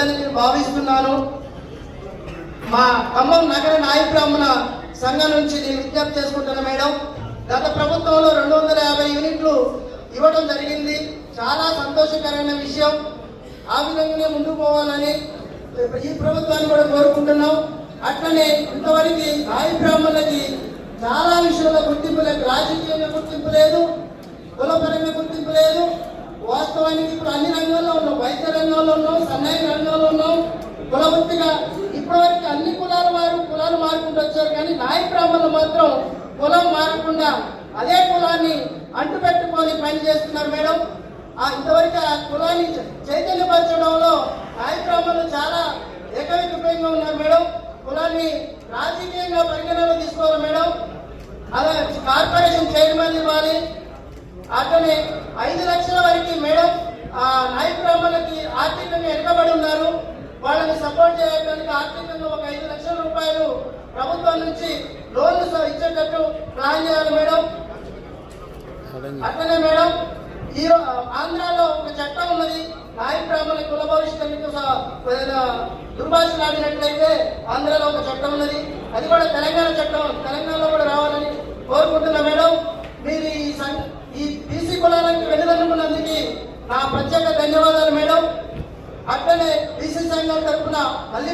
తప్పదని నేను భావిస్తున్నాను. మా ఖమ్మం నగర నాయ బ్రాహ్మణ సంఘం నుంచి నేను విజ్ఞప్తి చేసుకుంటున్నా మేడం. గత ప్రభుత్వంలో రెండు వందల యాభై యూనిట్లు ఇవ్వడం జరిగింది. చాలా సంతోషకరమైన విషయం. ఆ విధంగానే ముందుకు పోవాలని ఈ ప్రభుత్వాన్ని కూడా కోరుకుంటున్నాం. అట్లనే ఇంతవరకు నాయ బ్రాహ్మణులకి చాలా విషయంలో గుర్తింపు లేదు. రాజకీయంగా గుర్తింపు లేదు. కులపరంగా గుర్తింపు లేదు. వైద్య రంగంలో ఉన్నాం సన్నాయి రంగంలో ఉన్నాం కులవృత్తిగా ఇప్పటివరకు అన్ని కులాల వారు కులాలు మారుకుంటూ వచ్చారు. కానీ నాయ బ్రాహ్మణులు మాత్రం కులం మారకుండా అదే కులాన్ని అంటుపెట్టుకొని పని చేస్తున్నారు మేడం. ఆ ఇంతవరకు ఆ కులాన్ని చైతన్యపరచడంలో నాయ బ్రాహ్మణులు చాలా ఏకైకపయంగా ఉన్నారు మేడం. కులాన్ని రాజకీయంగా పరిగణలో తీసుకోవాలి మేడం. అలా కార్పొరేషన్ చైర్మన్ ఇవ్వాలి. అట్లనే ఐదు లక్షల వరకు మేడం ఆ నాయ ఆర్థికంగా వెనుకబడి ఉన్నారు. వాళ్ళని సపోర్ట్ చేయడానికి ఆర్థికంగా ఒక ఐదు లక్షల రూపాయలు ప్రభుత్వం నుంచి లోన్లు ఇచ్చేటట్టు ప్లాన్ చేయాలి మేడం. అట్లనే మేడం ఈ ఆంధ్రాలో ఒక చట్టం ఉన్నది. నాయ బ్రాహ్మణ కుల భవిష్యత్తు దుర్భాషలాడినట్లయితే ఆంధ్రాలో ఒక చట్టం ఉన్నది. అది కూడా తెలంగాణ చట్టం. తెలంగాణలో కూడా రావాలని కోరుకుంటున్నా మేడం. మీరు ఈ ఈ బీసీ కులాలకు వెనుదన్నుకున్నందుకు నా ప్రత్యేక ధన్యవాదాలు మేడం. అట్లనే బీసీ సంఘం తరఫున మళ్ళీ